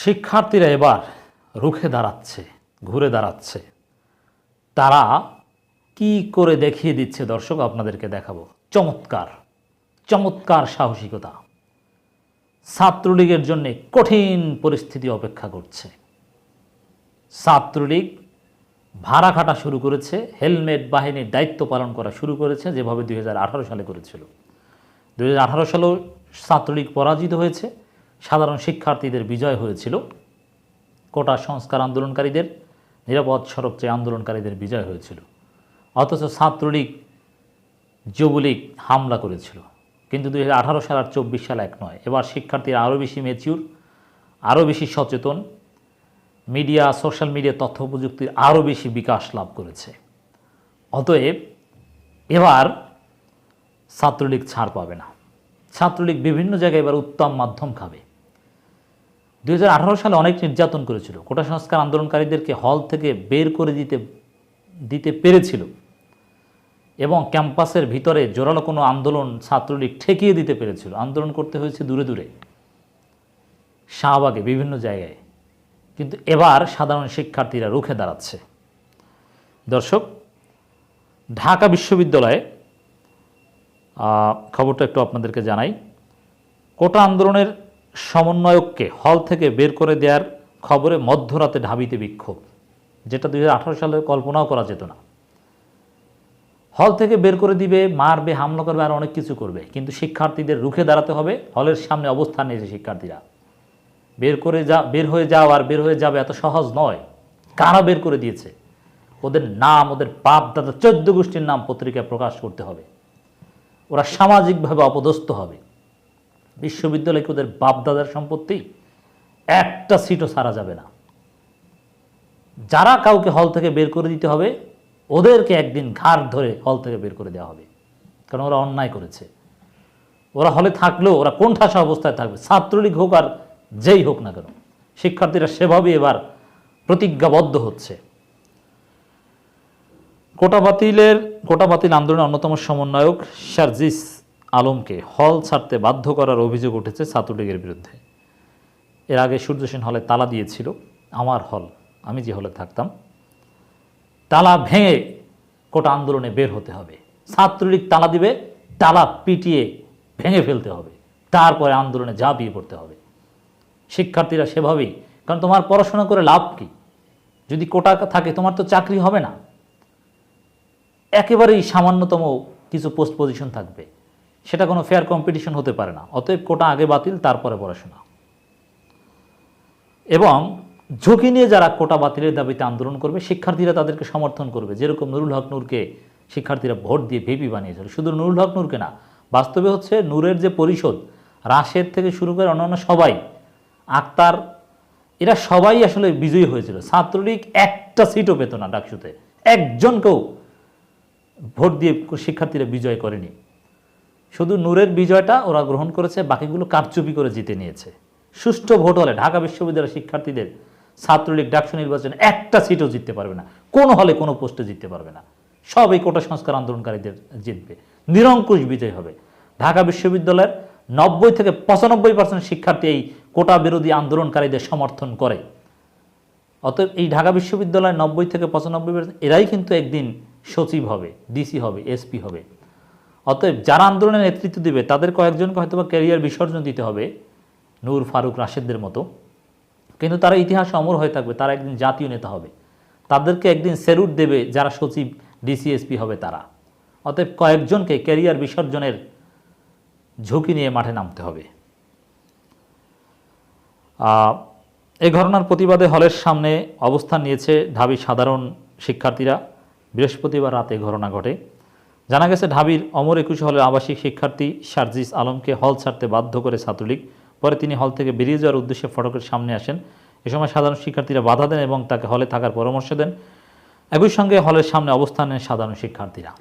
শিক্ষার্থীরা এবার রুখে দাঁড়াচ্ছে, ঘুরে দাঁড়াচ্ছে। তারা কি করে দেখিয়ে দিচ্ছে দর্শক, আপনাদেরকে দেখাবো। চমৎকার চমৎকার সাহসিকতা। ছাত্রলীগের জন্যে কঠিন পরিস্থিতি অপেক্ষা করছে। ছাত্রলীগ ভাড়া খাটা শুরু করেছে, হেলমেট বাহিনীর দায়িত্ব পালন করা শুরু করেছে, যেভাবে দুই হাজার আঠারো সালে করেছিল। দুই সালেও ছাত্রলীগ পরাজিত হয়েছে। সাধারণ শিক্ষার্থীদের বিজয় হয়েছিল। কোটা সংস্কার আন্দোলনকারীদের, নিরাপদ সড়ক চেয়ে আন্দোলনকারীদের বিজয় হয়েছিল। অথচ ছাত্রলীগ, যুবলীগ হামলা করেছিল। কিন্তু দুই হাজার সাল আর চব্বিশ সাল এক নয়। এবার শিক্ষার্থীরা আরও বেশি মেচিউর আরও বেশি সচেতন মিডিয়া সোশ্যাল মিডিয়া তথ্য প্রযুক্তির আরও বেশি বিকাশ লাভ করেছে। অতএব এবার ছাত্রলীগ ছাড় পাবে না। ছাত্রলীগ বিভিন্ন জায়গায় এবার উত্তম মাধ্যম খাবে। দু হাজার আঠারো সালে অনেক নির্যাতন করেছিল। কোটা সংস্কার আন্দোলনকারীদেরকে হল থেকে বের করে দিতে দিতে পেরেছিল এবং ক্যাম্পাসের ভিতরে জোরালো কোনো আন্দোলন ছাত্রলীগ ঠেকিয়ে দিতে পেরেছিল। আন্দোলন করতে হয়েছে দূরে দূরে, শাহবাগে বিভিন্ন জায়গায়। কিন্তু এবার সাধারণ শিক্ষার্থীরা রুখে দাঁড়াচ্ছে। দর্শক, ঢাকা বিশ্ববিদ্যালয়ে খবরটা একটু আপনাদেরকে জানাই। কোটা আন্দোলনের সমন্বয়ককে হল থেকে বের করে দেওয়ার খবরে মধ্যরাতে ঢাবিতে বিক্ষোভ, যেটা দু হাজার আঠারো সালে কল্পনাও করা যেত না। হল থেকে বের করে দিবে, মারবে, হামলা করবে, আর অনেক কিছু করবে। কিন্তু শিক্ষার্থীদের রুখে দাঁড়াতে হবে, হলের সামনে অবস্থান নিয়েছে শিক্ষার্থীরা। বের করে যা, বের হয়ে যাও আর বের হয়ে যাবে এত সহজ নয়। কারা বের করে দিয়েছে? ওদের নাম, ওদের বাপ দাদা চোদ্দ গোষ্ঠীর নাম পত্রিকায় প্রকাশ করতে হবে। ওরা সামাজিকভাবে অপদস্থ হবে। বিশ্ববিদ্যালয়কে ওদের বাপদাদার সম্পত্তি, একটা সিটও ছাড়া যাবে না। যারা কাউকে হল থেকে বের করে দিতে হবে, ওদেরকে একদিন ঘাড় ধরে হল থেকে বের করে দেওয়া হবে। কারণ ওরা অন্যায় করেছে। ওরা হলে থাকলেও, ওরা কোণঠাসা অবস্থায় থাকবে, ছাত্রলীগ হোক আর যেই হোক না কেন, শিক্ষার্থীরা সেভাবেই এবার প্রতিজ্ঞাবদ্ধ হচ্ছে। কোটা বাতিলের কোটা বাতিল আন্দোলনের অন্যতম সমন্বয়ক শারজিস আলমকে হল ছাড়তে বাধ্য করার অভিযোগ উঠেছে ছাত্রলীগের বিরুদ্ধে। এর আগে সূর্য সেন হলে তালা দিয়েছিল, আমার হল, আমি যে হলে থাকতাম। তালা ভেঙে কোটা আন্দোলনে বের হতে হবে। ছাত্রলীগ তালা দিবে, তালা পিটিয়ে ভেঙে ফেলতে হবে। তারপরে আন্দোলনে ঝাঁপিয়ে পড়তে হবে। শিক্ষার্থীরা সেভাবেই, কারণ তোমার পড়াশোনা করে লাভ কি? যদি কোটা থাকে, তোমার তো চাকরি হবে না। একেবারেই সামান্যতম কিছু পোস্ট পজিশন থাকবে। সেটা কোনো ফেয়ার কম্পিটিশন হতে পারে না। অতএব কোটা আগে বাতিল, তারপরে পড়াশোনা। এবং ঝুঁকি নিয়ে যারা কোটা বাতিলের দাবিতে আন্দোলন করবে, শিক্ষার্থীরা তাদেরকে সমর্থন করবে। যেরকম নুরুল হক নূরকে শিক্ষার্থীরা ভোট দিয়ে ভিপি বানিয়েছিল। শুধু নুরুল হক নূরকে না, বাস্তবে হচ্ছে নূরের যে পরিষদ, রাশেদ থেকে শুরু করে অন্যান্য সবাই, আক্তার, এরা সবাই আসলে বিজয়ী হয়েছিল। ছাত্রলীগ একটা সিটও পেত না ডাকসুতে। একজনকেও ভোট দিয়ে শিক্ষার্থীরা বিজয় করেনি। শুধু নূরের বিজয়টা ওরা গ্রহণ করেছে, বাকিগুলো কারচুপি করে জিতে নিয়েছে। সুষ্ঠু ভোট হলে ঢাকা বিশ্ববিদ্যালয়ের শিক্ষার্থীদের ছাত্রলীগ ডাকসু নির্বাচনে একটা সিটও জিততে পারবে না। কোনো হলে কোনো পোস্টে জিততে পারবে না। সব এই কোটা সংস্কার আন্দোলনকারীদের জিতবে। নিরঙ্কুশ বিজয় হবে। ঢাকা বিশ্ববিদ্যালয়ের নব্বই থেকে পঁচানব্বই পার্সেন্ট শিক্ষার্থী এই কোটা বিরোধী আন্দোলনকারীদের সমর্থন করে। অতএব এই ঢাকা বিশ্ববিদ্যালয়ের নব্বই থেকে পঁচানব্বই এরাই কিন্তু একদিন সচিব হবে ডিসি হবে এসপি হবে। অতএব যারা আন্দোলনের নেতৃত্ব দেবে, তাদের কয়েকজনকে হয়তো বা ক্যারিয়ার বিসর্জন দিতে হবে, নূর ফারুক রাশেদদের মতো। কিন্তু তারা ইতিহাসে অমর হয়ে থাকবে, তারা একদিন জাতীয় নেতা হবে। তাদেরকে একদিন সেলুট দেবে যারা সচিব ডিসিএসপি হবে তারা। অতএব কয়েকজনকে ক্যারিয়ার বিসর্জনের ঝুঁকি নিয়ে মাঠে নামতে হবে। এই ঘটনার প্রতিবাদে হলের সামনে অবস্থান নিয়েছে ঢাবি সাধারণ শিক্ষার্থীরা। বৃহস্পতিবার রাতে ঘটনা ঘটে। জানা গেছে, ঢাবির অমর একুশ হলের আবাসিক শিক্ষার্থী শারজিস আলমকে হল ছাড়তে বাধ্য করে ছাত্রলীগ। পরে তিনি হল থেকে বেরিয়ে যাওয়ার উদ্দেশ্যে ফটকের সামনে আসেন। এ সময় সাধারণ শিক্ষার্থীরা বাধা দেন এবং তাকে হলে থাকার পরামর্শ দেন। একই সঙ্গে হলের সামনে অবস্থান নেন সাধারণ শিক্ষার্থীরা।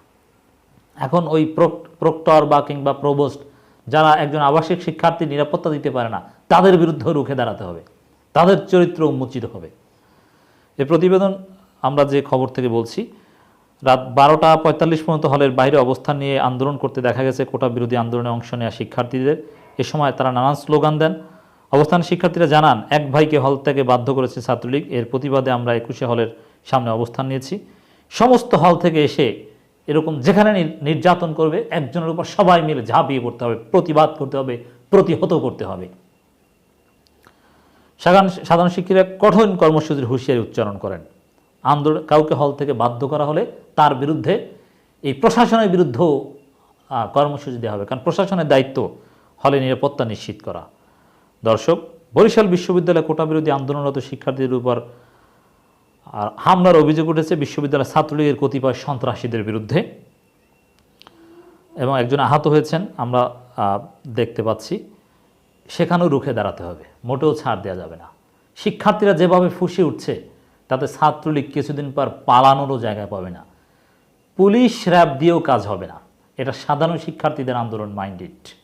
এখন ওই প্রক- প্রক্টর বা কিংবা প্রবোস্ট যারা একজন আবাসিক শিক্ষার্থীর নিরাপত্তা দিতে পারে না, তাদের বিরুদ্ধে রুখে দাঁড়াতে হবে। তাদের চরিত্র উন্মোচিত হবে। এই প্রতিবেদন আমরা যে খবর থেকে বলছি রাত বারোটা পঁয়তাল্লিশ পর্যন্ত হলের বাইরে অবস্থান নিয়ে আন্দোলন করতে দেখা গেছে কোটা বিরোধী আন্দোলনে অংশ নেওয়া শিক্ষার্থীদের। এ সময় তারা নানান স্লোগান দেন। অবস্থান শিক্ষার্থীরা জানান, এক ভাইকে হল থেকে বাধ্য করেছে ছাত্রলীগ। এর প্রতিবাদে আমরা একুশে হলের সামনে অবস্থান নিয়েছি। সমস্ত হল থেকে এসে এরকম যেখানে নির- নির্যাতন করবে, একজনের উপর সবাই মিলে ঝাঁপিয়ে পড়তে হবে, প্রতিবাদ করতে হবে, প্রতিহত করতে হবে। সাধারণ সাধারণ শিক্ষিরা কঠোর কর্মসূচির হুঁশিয়ারি উচ্চারণ করেন। আন্দোলন কাউকে হল থেকে বাধ্য করা হলে তার বিরুদ্ধে এই প্রশাসনের বিরুদ্ধেও কর্মসূচি দেওয়া হবে। কারণ প্রশাসনের দায়িত্ব হলে নিরাপত্তা নিশ্চিত করা। দর্শক, বরিশাল বিশ্ববিদ্যালয়ে কোটা বিরোধী আন্দোলনরত শিক্ষার্থীদের উপর, আর হামলার অভিযোগ উঠেছে বিশ্ববিদ্যালয় ছাত্রলীগের কতিপয় সন্ত্রাসীদের বিরুদ্ধে। এবং একজন আহত হয়েছেন, আমরা দেখতে পাচ্ছি। সেখানেও রুখে দাঁড়াতে হবে। মোটেও ছাড় দেওয়া যাবে না। শিক্ষার্থীরা যেভাবে ফুসে উঠছে তাতে ছাত্রলীগ কিছুদিন পর পালানোরও জায়গা পাবে না। পুলিশ র্যাব দিয়েও কাজ হবে না। এটা সাধারণ শিক্ষার্থীদের আন্দোলন মাইন্ডেড।